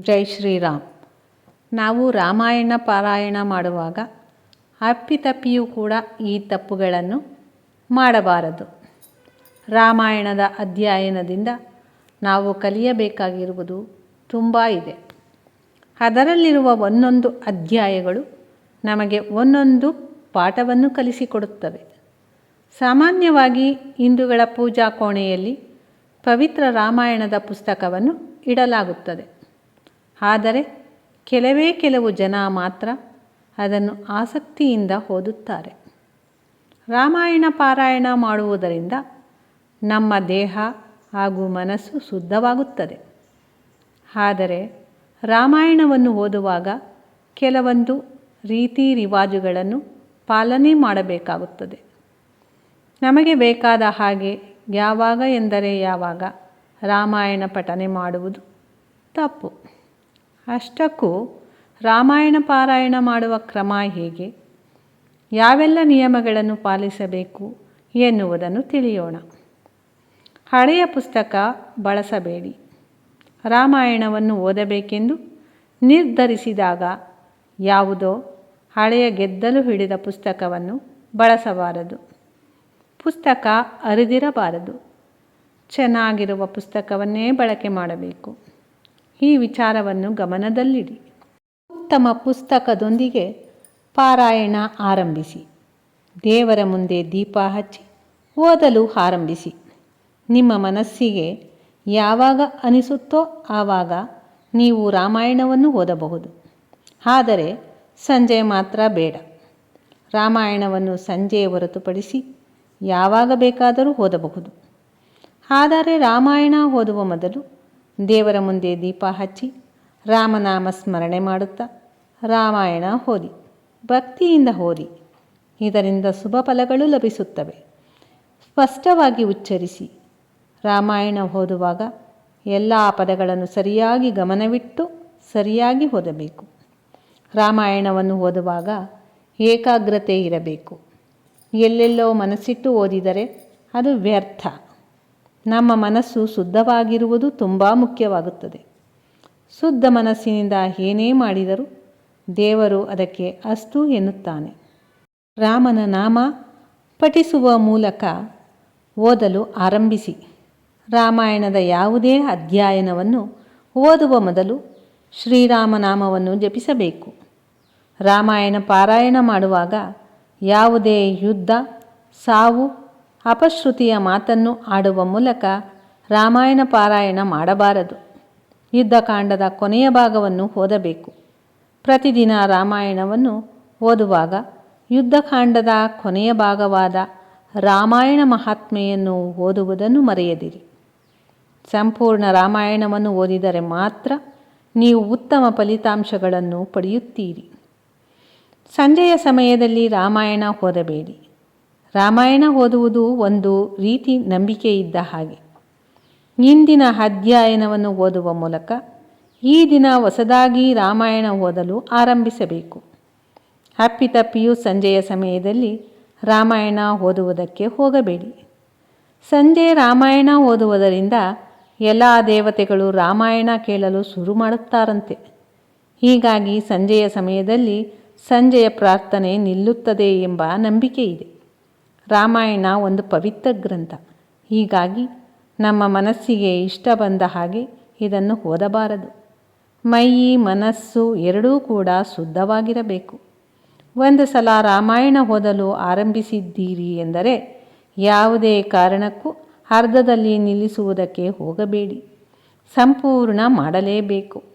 ಜೈ ಶ್ರೀರಾಮ್. ನಾವು ರಾಮಾಯಣ ಪಾರಾಯಣ ಮಾಡುವಾಗ ಅಪ್ಪಿತಪ್ಪಿಯೂ ಕೂಡ ಈ ತಪ್ಪುಗಳನ್ನು ಮಾಡಬಾರದು. ರಾಮಾಯಣದ ಅಧ್ಯಯನದಿಂದ ನಾವು ಕಲಿಯಬೇಕಾಗಿರುವುದು ತುಂಬ ಇದೆ. ಅದರಲ್ಲಿರುವ ಒಂದೊಂದು ಅಧ್ಯಾಯಗಳು ನಮಗೆ ಒಂದೊಂದು ಪಾಠವನ್ನು ಕಲಿಸಿಕೊಡುತ್ತವೆ. ಸಾಮಾನ್ಯವಾಗಿ ಹಿಂದೂಗಳ ಪೂಜಾ ಕೋಣೆಯಲ್ಲಿ ಪವಿತ್ರ ರಾಮಾಯಣದ ಪುಸ್ತಕವನ್ನು ಇಡಲಾಗುತ್ತದೆ. ಆದರೆ ಕೆಲವೇ ಕೆಲವು ಜನ ಮಾತ್ರ ಅದನ್ನು ಆಸಕ್ತಿಯಿಂದ ಓದುತ್ತಾರೆ. ರಾಮಾಯಣ ಪಾರಾಯಣ ಮಾಡುವುದರಿಂದ ನಮ್ಮ ದೇಹ ಹಾಗೂ ಮನಸ್ಸು ಶುದ್ಧವಾಗುತ್ತದೆ. ಆದರೆ ರಾಮಾಯಣವನ್ನು ಓದುವಾಗ ಕೆಲವೊಂದು ರೀತಿ ರಿವಾಜುಗಳನ್ನು ಪಾಲನೆ ಮಾಡಬೇಕಾಗುತ್ತದೆ. ನಮಗೆ ಬೇಕಾದ ಹಾಗೆ ಯಾವಾಗ ಎಂದರೆ ಯಾವಾಗ ರಾಮಾಯಣ ಪಠನೆ ಮಾಡುವುದು ತಪ್ಪು. ಅಷ್ಟಕ್ಕೂ ರಾಮಾಯಣ ಪಾರಾಯಣ ಮಾಡುವ ಕ್ರಮ ಹೇಗೆ? ಯಾವೆಲ್ಲ ನಿಯಮಗಳನ್ನು ಪಾಲಿಸಬೇಕು ಎನ್ನುವುದನ್ನು ತಿಳಿಯೋಣ. ಹಳೆಯ ಪುಸ್ತಕ ಬಳಸಬೇಡಿ. ರಾಮಾಯಣವನ್ನು ಓದಬೇಕೆಂದು ನಿರ್ಧರಿಸಿದಾಗ ಯಾವುದೋ ಹಳೆಯ ಗೆದ್ದಲು ಹಿಡಿದ ಪುಸ್ತಕವನ್ನು ಬಳಸಬಾರದು. ಪುಸ್ತಕ ಅರಿದಿರಬಾರದು. ಚೆನ್ನಾಗಿರುವ ಪುಸ್ತಕವನ್ನೇ ಬಳಕೆ ಮಾಡಬೇಕು. ಈ ವಿಚಾರವನ್ನು ಗಮನದಲ್ಲಿಡಿ. ಉತ್ತಮ ಪುಸ್ತಕದೊಂದಿಗೆ ಪಾರಾಯಣ ಆರಂಭಿಸಿ. ದೇವರ ಮುಂದೆ ದೀಪ ಹಚ್ಚಿ ಓದಲು ಆರಂಭಿಸಿ. ನಿಮ್ಮ ಮನಸ್ಸಿಗೆ ಯಾವಾಗ ಅನಿಸುತ್ತೋ ಆವಾಗ ನೀವು ರಾಮಾಯಣವನ್ನು ಓದಬಹುದು. ಆದರೆ ಸಂಜೆ ಮಾತ್ರ ಬೇಡ. ರಾಮಾಯಣವನ್ನು ಸಂಜೆ ಹೊರತುಪಡಿಸಿ ಯಾವಾಗ ಬೇಕಾದರೂ ಓದಬಹುದು. ಆದರೆ ರಾಮಾಯಣ ಓದುವ ಮೊದಲು ದೇವರ ಮುಂದೆ ದೀಪ ಹಚ್ಚಿ ರಾಮನಾಮ ಸ್ಮರಣೆ ಮಾಡುತ್ತಾ ರಾಮಾಯಣ ಓದಿ, ಭಕ್ತಿಯಿಂದ ಓದಿ. ಇದರಿಂದ ಶುಭ ಫಲಗಳು ಲಭಿಸುತ್ತವೆ. ಸ್ಪಷ್ಟವಾಗಿ ಉಚ್ಚರಿಸಿ ರಾಮಾಯಣ ಓದುವಾಗ ಎಲ್ಲ ಪದಗಳನ್ನು ಸರಿಯಾಗಿ ಗಮನವಿಟ್ಟು ಸರಿಯಾಗಿ ಓದಬೇಕು. ರಾಮಾಯಣವನ್ನು ಓದುವಾಗ ಏಕಾಗ್ರತೆ ಇರಬೇಕು. ಎಲ್ಲೆಲ್ಲೋ ಮನಸ್ಸಿಟ್ಟು ಓದಿದರೆ ಅದು ವ್ಯರ್ಥ. ನಮ್ಮ ಮನಸ್ಸು ಶುದ್ಧವಾಗಿರುವುದು ತುಂಬ ಮುಖ್ಯವಾಗುತ್ತದೆ. ಶುದ್ಧ ಮನಸ್ಸಿನಿಂದ ಏನೇ ಮಾಡಿದರೂ ದೇವರು ಅದಕ್ಕೆ ಅಸ್ತು ಎನ್ನುತ್ತಾನೆ. ರಾಮನ ನಾಮ ಪಠಿಸುವ ಮೂಲಕ ಓದಲು ಆರಂಭಿಸಿ. ರಾಮಾಯಣದ ಯಾವುದೇ ಅಧ್ಯಯನವನ್ನು ಓದುವ ಮೊದಲು ಶ್ರೀರಾಮನಾಮವನ್ನು ಜಪಿಸಬೇಕು. ರಾಮಾಯಣ ಪಾರಾಯಣ ಮಾಡುವಾಗ ಯಾವುದೇ ಯುದ್ಧ, ಸಾವು ಅಪಶ್ರುತಿಯ ಮಾತನ್ನು ಆಡುವ ಮೂಲಕ ರಾಮಾಯಣ ಪಾರಾಯಣ ಮಾಡಬಾರದು. ಯುದ್ಧಕಾಂಡದ ಕೊನೆಯ ಭಾಗವನ್ನು ಓದಬೇಕು. ಪ್ರತಿದಿನ ರಾಮಾಯಣವನ್ನು ಓದುವಾಗ ಯುದ್ಧಕಾಂಡದ ಕೊನೆಯ ಭಾಗವಾದ ರಾಮಾಯಣ ಮಹಾತ್ಮೆಯನ್ನು ಓದುವುದನ್ನು ಮರೆಯದಿರಿ. ಸಂಪೂರ್ಣ ರಾಮಾಯಣವನ್ನು ಓದಿದರೆ ಮಾತ್ರ ನೀವು ಉತ್ತಮ ಫಲಿತಾಂಶಗಳನ್ನು ಪಡೆಯುತ್ತೀರಿ. ಸಂಜೆಯ ಸಮಯದಲ್ಲಿ ರಾಮಾಯಣ ಓದಬೇಡಿ. ರಾಮಾಯಣ ಓದುವುದು ಒಂದು ರೀತಿ ನಂಬಿಕೆ ಇದ್ದ ಹಾಗೆ. ಇಂದಿನ ಅಧ್ಯಯನವನ್ನು ಓದುವ ಮೂಲಕ ಈ ದಿನ ಹೊಸದಾಗಿ ರಾಮಾಯಣ ಓದಲು ಆರಂಭಿಸಬೇಕು. ಅಪ್ಪಿತಪ್ಪಿಯು ಸಂಜೆಯ ಸಮಯದಲ್ಲಿ ರಾಮಾಯಣ ಓದುವುದಕ್ಕೆ ಹೋಗಬೇಡಿ. ಸಂಜೆ ರಾಮಾಯಣ ಓದುವುದರಿಂದ ಎಲ್ಲ ದೇವತೆಗಳು ರಾಮಾಯಣ ಕೇಳಲು ಶುರು ಮಾಡುತ್ತಾರಂತೆ. ಹೀಗಾಗಿ ಸಂಜೆಯ ಸಮಯದಲ್ಲಿ ಸಂಜೆಯ ಪ್ರಾರ್ಥನೆ ನಿಲ್ಲುತ್ತದೆ ಎಂಬ ನಂಬಿಕೆ ಇದೆ ರಾಮಾಯಣ ಒಂದು ಪವಿತ್ರ ಗ್ರಂಥ. ಹೀಗಾಗಿ ನಮ್ಮ ಮನಸ್ಸಿಗೆ ಇಷ್ಟ ಬಂದ ಹಾಗೆ ಇದನ್ನು ಓದಬಾರದು. ಮೈ ಮನಸ್ಸು ಎರಡೂ ಕೂಡ ಶುದ್ಧವಾಗಿರಬೇಕು. ಒಂದು ಸಲ ರಾಮಾಯಣ ಓದಲು ಆರಂಭಿಸಿದ್ದೀರಿ ಎಂದರೆ ಯಾವುದೇ ಕಾರಣಕ್ಕೂ ಅರ್ಧದಲ್ಲಿ ನಿಲ್ಲಿಸುವುದಕ್ಕೆ ಹೋಗಬೇಡಿ. ಸಂಪೂರ್ಣ ಮಾಡಲೇಬೇಕು.